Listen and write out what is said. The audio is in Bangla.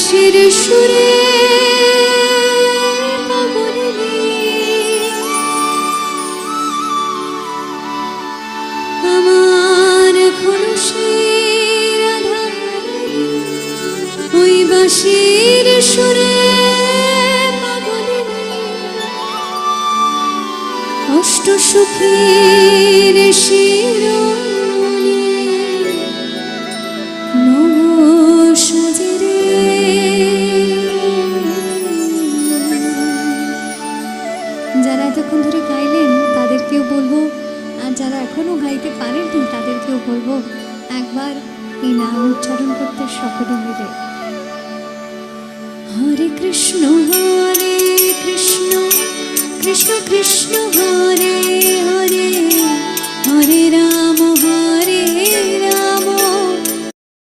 বাঁশির সুরে আমার খোলসের ওই বাঁশির সুরে অষ্ট সুখের শিরোমণি এতক্ষণ ধরে গাইলেন, তাদেরকেও বলব, আর যারা এখনও গাইতে পারেননি, তাদেরকেও বলব, একবার এই নাম উচ্চারণ করতে সকলে মিলে হরে কৃষ্ণ হরে কৃষ্ণ কৃষ্ণ কৃষ্ণ